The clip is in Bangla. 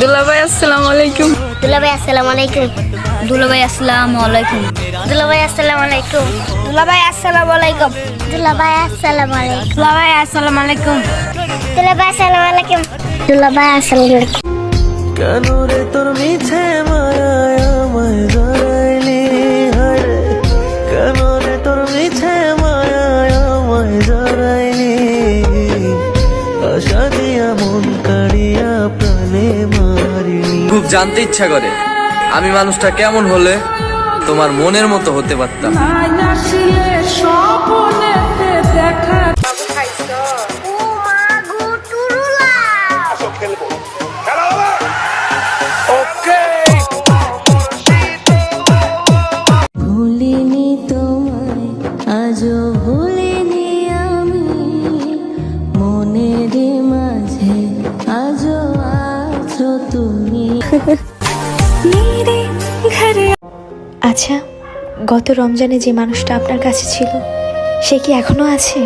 দুলাভাই আসসালামু আলাইকুম। দুলাভাই আসসালামু আলাইকুম। দুলাভাই আসসালামু আলাইকুম। দুলাভাই আসসালামু আলাইকুম। দুলাভাই আসসালামু আলাইকুম। দুলাভাই আসসালামু আলাইকুম। দুলাভাই আসসালামু আলাইকুম। দুলাভাই আসসালামু আলাইকুম। দুলাভাই আসসালামু আলাইকুম। কেন রে তোর মিছে খুব জানতে ইচ্ছা করে। আমি মানুষটা কেমন হলে তোমার মনের মতো হতে পারতাম। মাঝে তুমি। আচ্ছা গত রমজানে যে মানুষটা আপনার কাছে ছিল সে কি এখনও আছে?